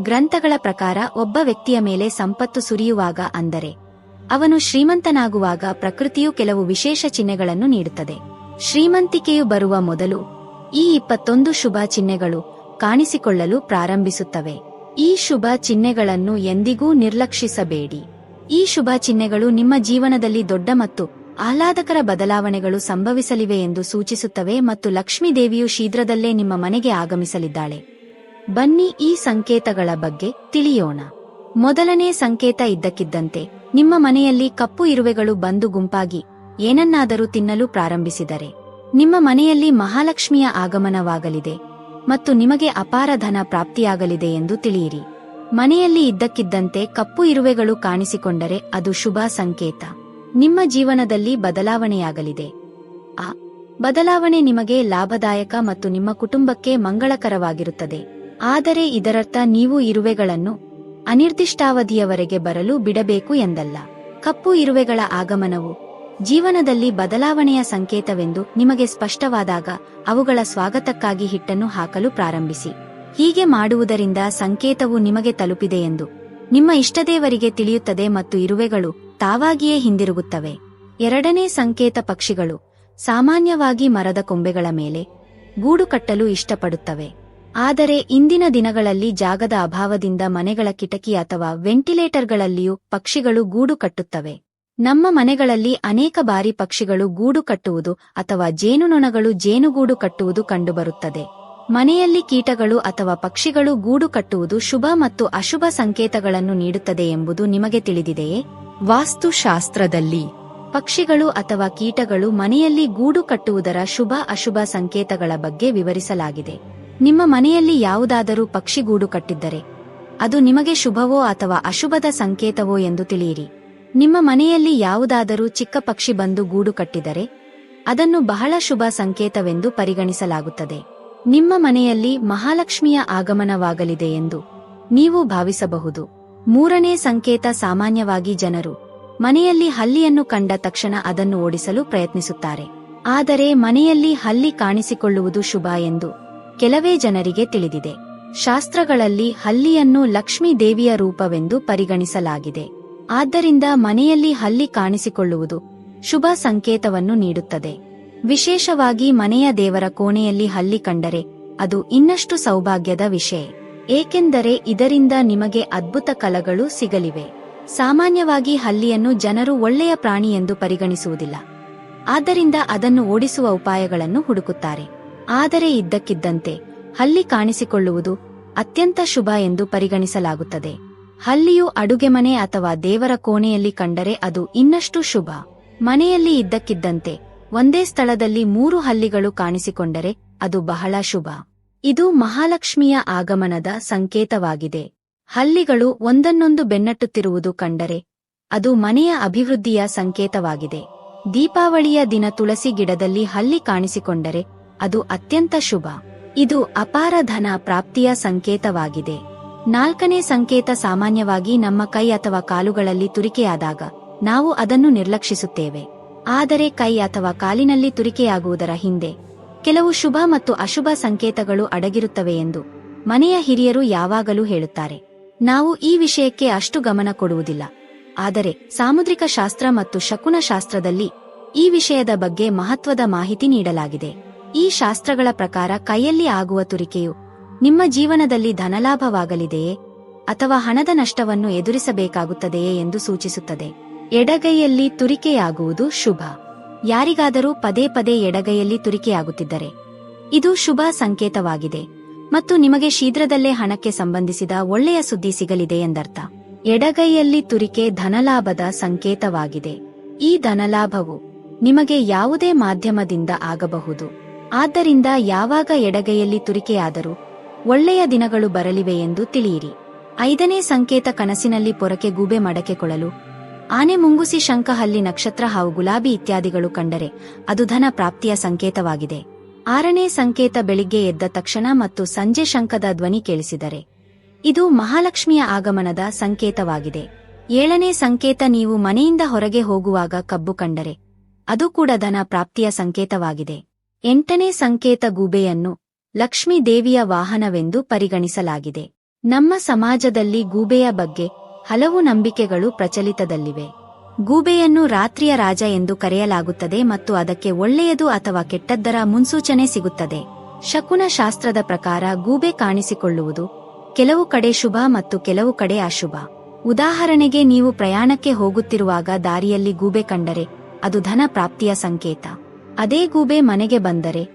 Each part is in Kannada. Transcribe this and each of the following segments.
ಗ್ರಂಥಗಳ ಪ್ರಕಾರ ಒಬ್ಬ ವ್ಯಕ್ತಿಯ ಮೇಲೆ ಸಂಪತ್ತು ಸುರಿಯುವಾಗ ಅಂದರೆ, ಅವನು ಶ್ರೀಮಂತನಾಗುವಾಗ ಪ್ರಕೃತಿಯು ಕೆಲವು ವಿಶೇಷ ಚಿಹ್ನೆಗಳನ್ನು ನೀಡುತ್ತದೆ. ಶ್ರೀಮಂತಿಕೆಯು ಬರುವ ಮೊದಲು ಈ ಇಪ್ಪತ್ತೊಂದು ಶುಭ ಚಿಹ್ನೆಗಳು ಕಾಣಿಸಿಕೊಳ್ಳಲು ಪ್ರಾರಂಭಿಸುತ್ತವೆ. ಈ ಶುಭ ಚಿಹ್ನೆಗಳನ್ನು ಎಂದಿಗೂ ನಿರ್ಲಕ್ಷಿಸಬೇಡಿ. ಈ ಶುಭ ಚಿಹ್ನೆಗಳು ನಿಮ್ಮ ಜೀವನದಲ್ಲಿ ದೊಡ್ಡ ಮತ್ತು ಆಹ್ಲಾದಕರ ಬದಲಾವಣೆಗಳು ಸಂಭವಿಸಲಿವೆ ಎಂದು ಸೂಚಿಸುತ್ತವೆ ಮತ್ತು ಲಕ್ಷ್ಮೀದೇವಿಯು ಶೀಘ್ರದಲ್ಲೇ ನಿಮ್ಮ ಮನೆಗೆ ಆಗಮಿಸಲಿದ್ದಾಳೆ. ಬನ್ನಿ ಈ ಸಂಕೇತಗಳ ಬಗ್ಗೆ ತಿಳಿಯೋಣ. ಮೊದಲನೇ ಸಂಕೇತ ಇದ್ದಕ್ಕಿದ್ದಂತೆ ನಿಮ್ಮ ಮನೆಯಲ್ಲಿ ಕಪ್ಪು ಇರುವೆಗಳು ಬಂದು ಗುಂಪಾಗಿ ಏನನ್ನಾದರೂ ತಿನ್ನಲು ಪ್ರಾರಂಭಿಸಿದರೆ, ನಿಮ್ಮ ಮನೆಯಲ್ಲಿ ಮಹಾಲಕ್ಷ್ಮಿಯ ಆಗಮನವಾಗಲಿದೆ ಮತ್ತು ನಿಮಗೆ ಅಪಾರ ಧನ ಪ್ರಾಪ್ತಿಯಾಗಲಿದೆ ಎಂದು ತಿಳಿಯಿರಿ. ಮನೆಯಲ್ಲಿ ಇದ್ದಕ್ಕಿದ್ದಂತೆ ಕಪ್ಪು ಇರುವೆಗಳು ಕಾಣಿಸಿಕೊಂಡರೆ ಅದು ಶುಭ ಸಂಕೇತ. ನಿಮ್ಮ ಜೀವನದಲ್ಲಿ ಬದಲಾವಣೆಯಾಗಲಿದೆ. ಆ ಬದಲಾವಣೆ ನಿಮಗೆ ಲಾಭದಾಯಕ ಮತ್ತು ನಿಮ್ಮ ಕುಟುಂಬಕ್ಕೆ ಮಂಗಳಕರವಾಗಿರುತ್ತದೆ. ಆದರೆ ಇದರರ್ಥ ನೀವು ಇರುವೆಗಳನ್ನು ಅನಿರ್ದಿಷ್ಟಾವಧಿಯವರೆಗೆ ಬರಲು ಬಿಡಬೇಕು ಎಂದಲ್ಲ. ಕಪ್ಪು ಇರುವೆಗಳ ಆಗಮನವು ಜೀವನದಲ್ಲಿ ಬದಲಾವಣೆಯ ಸಂಕೇತವೆಂದು ನಿಮಗೆ ಸ್ಪಷ್ಟವಾದಾಗ ಅವುಗಳ ಸ್ವಾಗತಕ್ಕಾಗಿ ಹಿಟ್ಟನ್ನು ಹಾಕಲು ಪ್ರಾರಂಭಿಸಿ. ಹೀಗೆ ಮಾಡುವುದರಿಂದ ಸಂಕೇತವು ನಿಮಗೆ ತಲುಪಿದೆ ಎಂದು ನಿಮ್ಮ ಇಷ್ಟದೇವರಿಗೆ ತಿಳಿಯುತ್ತದೆ ಮತ್ತು ಇರುವೆಗಳು ತಾವಾಗಿಯೇ ಹಿಂದಿರುಗುತ್ತವೆ. ಎರಡನೇ ಸಂಕೇತ ಪಕ್ಷಿಗಳು ಸಾಮಾನ್ಯವಾಗಿ ಮರದ ಕೊಂಬೆಗಳ ಮೇಲೆ ಗೂಡು ಕಟ್ಟಲು ಇಷ್ಟಪಡುತ್ತವೆ. ಆದರೆ ಇಂದಿನ ದಿನಗಳಲ್ಲಿ ಜಾಗದ ಅಭಾವದಿಂದ ಮನೆಗಳ ಕಿಟಕಿ ಅಥವಾ ವೆಂಟಿಲೇಟರ್ಗಳಲ್ಲಿಯೂ ಪಕ್ಷಿಗಳು ಗೂಡು ಕಟ್ಟುತ್ತವೆ. ನಮ್ಮ ಮನೆಗಳಲ್ಲಿ ಅನೇಕ ಬಾರಿ ಪಕ್ಷಿಗಳು ಗೂಡು ಕಟ್ಟುವುದು ಅಥವಾ ಜೇನುನೊಣಗಳು ಜೇನುಗೂಡು ಕಟ್ಟುವುದು ಕಂಡುಬರುತ್ತದೆ. ಮನೆಯಲ್ಲಿ ಕೀಟಗಳು ಅಥವಾ ಪಕ್ಷಿಗಳು ಗೂಡು ಕಟ್ಟುವುದು ಶುಭ ಮತ್ತು ಅಶುಭ ಸಂಕೇತಗಳನ್ನು ನೀಡುತ್ತದೆ ಎಂಬುದು ನಿಮಗೆ ತಿಳಿದಿದೆಯೇ? ವಾಸ್ತುಶಾಸ್ತ್ರದಲ್ಲಿ ಪಕ್ಷಿಗಳು ಅಥವಾ ಕೀಟಗಳು ಮನೆಯಲ್ಲಿ ಗೂಡು ಕಟ್ಟುವುದರ ಶುಭ ಅಶುಭ ಸಂಕೇತಗಳ ಬಗ್ಗೆ ವಿವರಿಸಲಾಗಿದೆ. ನಿಮ್ಮ ಮನೆಯಲ್ಲಿ ಯಾವುದಾದರೂ ಪಕ್ಷಿಗೂಡು ಕಟ್ಟಿದ್ದರೆ, ಅದು ನಿಮಗೆ ಶುಭವೋ ಅಥವಾ ಅಶುಭದ ಸಂಕೇತವೋ ಎಂದು ತಿಳಿಯಿರಿ. ನಿಮ್ಮ ಮನೆಯಲ್ಲಿ ಯಾವುದಾದರೂ ಚಿಕ್ಕ ಪಕ್ಷಿ ಬಂದು ಗೂಡು ಕಟ್ಟಿದರೆ, ಅದನ್ನು ಬಹಳ ಶುಭ ಸಂಕೇತವೆಂದು ಪರಿಗಣಿಸಲಾಗುತ್ತದೆ. ನಿಮ್ಮ ಮನೆಯಲ್ಲಿ ಮಹಾಲಕ್ಷ್ಮಿಯ ಆಗಮನವಾಗಲಿದೆ ಎಂದು ನೀವು ಭಾವಿಸಬಹುದು. ಮೂರನೇ ಸಂಕೇತ ಸಾಮಾನ್ಯವಾಗಿ ಜನರು ಮನೆಯಲ್ಲಿ ಹಲ್ಲಿಯನ್ನು ಕಂಡ ತಕ್ಷಣ ಅದನ್ನು ಓಡಿಸಲು ಪ್ರಯತ್ನಿಸುತ್ತಾರೆ. ಆದರೆ ಮನೆಯಲ್ಲಿ ಹಲ್ಲಿ ಕಾಣಿಸಿಕೊಳ್ಳುವುದು ಶುಭ ಎಂದು ಕೆಲವೇ ಜನರಿಗೆ ತಿಳಿದಿದೆ. ಶಾಸ್ತ್ರಗಳಲ್ಲಿ ಹಲ್ಲಿಯನ್ನು ಲಕ್ಷ್ಮೀ ದೇವಿಯ ರೂಪವೆಂದು ಪರಿಗಣಿಸಲಾಗಿದೆ. ಆದ್ದರಿಂದ ಮನೆಯಲ್ಲಿ ಹಲ್ಲಿ ಕಾಣಿಸಿಕೊಳ್ಳುವುದು ಶುಭ ಸಂಕೇತವನ್ನು ನೀಡುತ್ತದೆ. ವಿಶೇಷವಾಗಿ ಮನೆಯ ದೇವರ ಕೋಣೆಯಲ್ಲಿ ಹಲ್ಲಿ ಕಂಡರೆ ಅದು ಇನ್ನಷ್ಟು ಸೌಭಾಗ್ಯದ ವಿಷಯ. ಏಕೆಂದರೆ ಇದರಿಂದ ನಿಮಗೆ ಅದ್ಭುತ ಕಲಗಳು ಸಿಗಲಿವೆ. ಸಾಮಾನ್ಯವಾಗಿ ಹಲ್ಲಿಯನ್ನು ಜನರು ಒಳ್ಳೆಯ ಪ್ರಾಣಿ ಎಂದು ಪರಿಗಣಿಸುವುದಿಲ್ಲ. ಆದ್ದರಿಂದ ಅದನ್ನು ಓಡಿಸುವ ಉಪಾಯಗಳನ್ನು ಹುಡುಕುತ್ತಾರೆ. ಆದರೆ ಇದ್ದಕ್ಕಿದ್ದಂತೆ ಹಲ್ಲಿ ಕಾಣಿಸಿಕೊಳ್ಳುವುದು ಅತ್ಯಂತ ಶುಭ ಎಂದು ಪರಿಗಣಿಸಲಾಗುತ್ತದೆ. ಹಲ್ಲಿಯು ಅಡುಗೆಮನೆ ಅಥವಾ ದೇವರ ಕೋಣೆಯಲ್ಲಿ ಕಂಡರೆ ಅದು ಇನ್ನಷ್ಟು ಶುಭ. ಮನೆಯಲ್ಲಿ ಇದ್ದಕ್ಕಿದ್ದಂತೆ ಒಂದೇ ಸ್ಥಳದಲ್ಲಿ ಮೂರು ಹಲ್ಲಿಗಳು ಕಾಣಿಸಿಕೊಂಡರೆ ಅದು ಬಹಳ ಶುಭ. ಇದು ಮಹಾಲಕ್ಷ್ಮಿಯ ಆಗಮನದ ಸಂಕೇತವಾಗಿದೆ. ಹಲ್ಲಿಗಳು ಒಂದನ್ನೊಂದು ಬೆನ್ನಟ್ಟುತ್ತಿರುವುದು ಕಂಡರೆ ಅದು ಮನೆಯ ಅಭಿವೃದ್ಧಿಯ ಸಂಕೇತವಾಗಿದೆ. ದೀಪಾವಳಿಯ ದಿನ ತುಳಸಿ ಗಿಡದಲ್ಲಿ ಹಲ್ಲಿ ಕಾಣಿಸಿಕೊಂಡರೆ ಅದು ಅತ್ಯಂತ ಶುಭ. ಇದು ಅಪಾರ ಧನ ಪ್ರಾಪ್ತಿಯ ಸಂಕೇತವಾಗಿದೆ. ನಾಲ್ಕನೇ ಸಂಕೇತ ಸಾಮಾನ್ಯವಾಗಿ ನಮ್ಮ ಕೈ ಅಥವಾ ಕಾಲುಗಳಲ್ಲಿ ತುರಿಕೆಯಾದಾಗ ನಾವು ಅದನ್ನು ನಿರ್ಲಕ್ಷಿಸುತ್ತೇವೆ. ಆದರೆ ಕೈ ಅಥವಾ ಕಾಲಿನಲ್ಲಿ ತುರಿಕೆಯಾಗುವುದರ ಹಿಂದೆ ಕೆಲವು ಶುಭ ಮತ್ತು ಅಶುಭ ಸಂಕೇತಗಳು ಅಡಗಿರುತ್ತವೆ ಎಂದು ಮನೆಯ ಹಿರಿಯರು ಯಾವಾಗಲೂ ಹೇಳುತ್ತಾರೆ. ನಾವು ಈ ವಿಷಯಕ್ಕೆ ಅಷ್ಟು ಗಮನ ಕೊಡುವುದಿಲ್ಲ. ಆದರೆ ಸಾಮುದ್ರಿಕ ಶಾಸ್ತ್ರ ಮತ್ತು ಶಕುನ ಶಾಸ್ತ್ರದಲ್ಲಿ ಈ ವಿಷಯದ ಬಗ್ಗೆ ಮಹತ್ವದ ಮಾಹಿತಿ ನೀಡಲಾಗಿದೆ. ಈ ಶಾಸ್ತ್ರಗಳ ಪ್ರಕಾರ ಕೈಯಲ್ಲಿ ಆಗುವ ತುರಿಕೆಯು ನಿಮ್ಮ ಜೀವನದಲ್ಲಿ ಧನಲಾಭವಾಗಲಿದೆಯೇ ಅಥವಾ ಹಣದ ನಷ್ಟವನ್ನು ಎದುರಿಸಬೇಕಾಗುತ್ತದೆಯೇ ಎಂದು ಸೂಚಿಸುತ್ತದೆ. ಎಡಗೈಯಲ್ಲಿ ತುರಿಕೆಯಾಗುವುದು ಶುಭ. ಯಾರಿಗಾದರೂ ಪದೇ ಪದೇ ಎಡಗೈಯಲ್ಲಿ ತುರಿಕೆಯಾಗುತ್ತಿದ್ದರೆ ಇದು ಶುಭ ಸಂಕೇತವಾಗಿದೆ ಮತ್ತು ನಿಮಗೆ ಶೀಘ್ರದಲ್ಲೇ ಹಣಕ್ಕೆ ಸಂಬಂಧಿಸಿದ ಒಳ್ಳೆಯ ಸುದ್ದಿ ಸಿಗಲಿದೆ ಎಂದರ್ಥ. ಎಡಗೈಯಲ್ಲಿ ತುರಿಕೆ ಧನಲಾಭದ ಸಂಕೇತವಾಗಿದೆ. ಈ ಧನಲಾಭವು ನಿಮಗೆ ಯಾವುದೇ ಮಾಧ್ಯಮದಿಂದ ಆಗಬಹುದು. ಆದ್ದರಿಂದ ಯಾವಾಗ ಎಡಗೈಯಲ್ಲಿ ತುರಿಕೆಯಾದರೂ ಒಳ್ಳೆಯ ದಿನಗಳು ಬರಲಿವೆ ಎಂದು ತಿಳಿಯಿರಿ. ಐದನೇ ಸಂಕೇತ ಕನಸಿನಲ್ಲಿ ಪೊರಕೆ ಗೂಬೆ ಮಡಕೆ ಕೊಳಲು ಆನೆ ಮುಂಗುಸಿ ಶಂಕಹಲ್ಲಿ ನಕ್ಷತ್ರ ಹಾಗೂ ಗುಲಾಬಿ ಇತ್ಯಾದಿಗಳು ಕಂಡರೆ ಅದು ಧನ ಪ್ರಾಪ್ತಿಯ ಸಂಕೇತವಾಗಿದೆ. ಆರನೇ ಸಂಕೇತ ಬೆಳಿಗ್ಗೆ ಎದ್ದ ತಕ್ಷಣ ಮತ್ತು ಸಂಜೆ ಶಂಖದ ಧ್ವನಿ ಕೇಳಿಸಿದರೆ, ಇದು ಮಹಾಲಕ್ಷ್ಮಿಯ ಆಗಮನದ ಸಂಕೇತವಾಗಿದೆ. ಏಳನೇ ಸಂಕೇತ ನೀವು ಮನೆಯಿಂದ ಹೊರಗೆ ಹೋಗುವಾಗ ಕಬ್ಬು ಕಂಡರೆ, ಅದು ಕೂಡ ಧನ ಪ್ರಾಪ್ತಿಯ ಸಂಕೇತವಾಗಿದೆ. ಎಂಟನೇ ಸಂಕೇತ ಗೂಬೆಯನ್ನು ಲಕ್ಷ್ಮೀ ದೇವಿಯ ವಾಹನವೆಂದು ಪರಿಗಣಿಸಲಾಗಿದೆ. ನಮ್ಮ ಸಮಾಜದಲ್ಲಿ ಗೂಬೆಯ ಬಗ್ಗೆ ಹಲವು ನಂಬಿಕೆಗಳು ಪ್ರಚಲಿತದಲ್ಲಿವೆ. ಗೂಬೆಯನ್ನು ರಾತ್ರಿಯ ರಾಜ ಎಂದು ಕರೆಯಲಾಗುತ್ತದೆ ಮತ್ತು ಅದಕ್ಕೆ ಒಳ್ಳೆಯದು ಅಥವಾ ಕೆಟ್ಟದ್ದರ ಮುನ್ಸೂಚನೆ ಸಿಗುತ್ತದೆ. ಶಕುನ ಶಾಸ್ತ್ರದ ಪ್ರಕಾರ ಗೂಬೆ ಕಾಣಿಸಿಕೊಳ್ಳುವುದು ಕೆಲವು ಕಡೆ ಶುಭ ಮತ್ತು ಕೆಲವು ಕಡೆ ಅಶುಭ. ಉದಾಹರಣೆಗೆ ನೀವು ಪ್ರಯಾಣಕ್ಕೆ ಹೋಗುತ್ತಿರುವಾಗ ದಾರಿಯಲ್ಲಿ ಗೂಬೆ ಕಂಡರೆ ಅದು ಧನ ಪ್ರಾಪ್ತಿಯ ಸಂಕೇತ. ಅದೇ ಗೂಬೆ ಮನೆಗೆ ಬಂದರೆ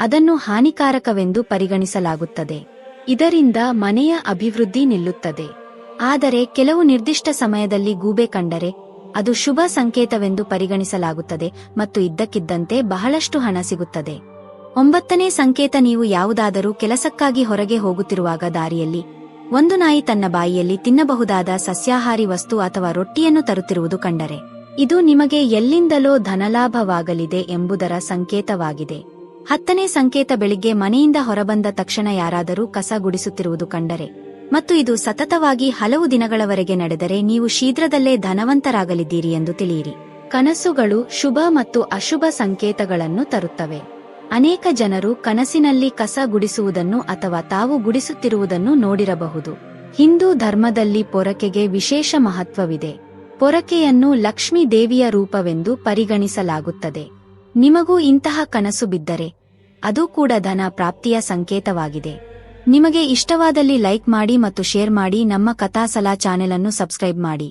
ಅದನ್ನು ಹಾನಿಕಾರಕವೆಂದು ಪರಿಗಣಿಸಲಾಗುತ್ತದೆ. ಇದರಿಂದ ಮನೆಯ ಅಭಿವೃದ್ಧಿ ನಿಲ್ಲುತ್ತದೆ. ಆದರೆ ಕೆಲವು ನಿರ್ದಿಷ್ಟ ಸಮಯದಲ್ಲಿ ಗೂಬೆ ಕಂಡರೆ ಅದು ಶುಭ ಸಂಕೇತವೆಂದು ಪರಿಗಣಿಸಲಾಗುತ್ತದೆ ಮತ್ತು ಇದ್ದಕ್ಕಿದ್ದಂತೆ ಬಹಳಷ್ಟು ಹಣ ಸಿಗುತ್ತದೆ. ಒಂಬತ್ತನೇ ಸಂಕೇತ ನೀವು ಯಾವುದಾದರೂ ಕೆಲಸಕ್ಕಾಗಿ ಹೊರಗೆ ಹೋಗುತ್ತಿರುವಾಗ ದಾರಿಯಲ್ಲಿ ಒಂದು ನಾಯಿ ತನ್ನ ಬಾಯಿಯಲ್ಲಿ ತಿನ್ನಬಹುದಾದ ಸಸ್ಯಾಹಾರಿ ವಸ್ತು ಅಥವಾ ರೊಟ್ಟಿಯನ್ನು ತರುತ್ತಿರುವುದು ಕಂಡರೆ. ಇದು ನಿಮಗೆ ಎಲ್ಲಿಂದಲೋ ಧನಲಾಭವಾಗಲಿದೆ ಎಂಬುದರ ಸಂಕೇತವಾಗಿದೆ. ಹತ್ತನೇ ಸಂಕೇತ ಬೆಳಿಗ್ಗೆ ಮನೆಯಿಂದ ಹೊರಬಂದ ತಕ್ಷಣ ಯಾರಾದರೂ ಕಸ ಗುಡಿಸುತ್ತಿರುವುದು ಕಂಡರೆ. ಮತ್ತು ಇದು ಸತತವಾಗಿ ಹಲವು ದಿನಗಳವರೆಗೆ ನಡೆದರೆ ನೀವು ಶೀಘ್ರದಲ್ಲೇ ಧನವಂತರಾಗಲಿದ್ದೀರಿ ಎಂದು ತಿಳಿಯಿರಿ. ಕನಸುಗಳು ಶುಭ ಮತ್ತು ಅಶುಭ ಸಂಕೇತಗಳನ್ನು ತರುತ್ತವೆ. ಅನೇಕ ಜನರು ಕನಸಿನಲ್ಲಿ ಕಸ ಗುಡಿಸುವುದನ್ನು ಅಥವಾ ತಾವು ಗುಡಿಸುತ್ತಿರುವುದನ್ನು ನೋಡಿರಬಹುದು. ಹಿಂದೂ ಧರ್ಮದಲ್ಲಿ ಪೊರಕೆಗೆ ವಿಶೇಷ ಮಹತ್ವವಿದೆ. ಪೊರಕೆಯನ್ನು ಲಕ್ಷ್ಮೀ ದೇವಿಯ ರೂಪವೆಂದು ಪರಿಗಣಿಸಲಾಗುತ್ತದೆ. ನಿಮಗೂ ಇಂತಹ ಕನಸು ಬಿದ್ದರೆ, ಅದು ಕೂಡ ಧನ ಪ್ರಾಪ್ತಿಯ ಸಂಕೇತವಾಗಿದೆ. ನಿಮಗೆ ಇಷ್ಟವಾದಲ್ಲಿ ಲೈಕ್ ಮಾಡಿ ಮತ್ತು ಶೇರ್ ಮಾಡಿ ನಮ್ಮ ಕಥಾಸಲಾ ಚಾನೆಲ್ ಅನ್ನು ಸಬ್ಸ್ಕ್ರೈಬ್ ಮಾಡಿ.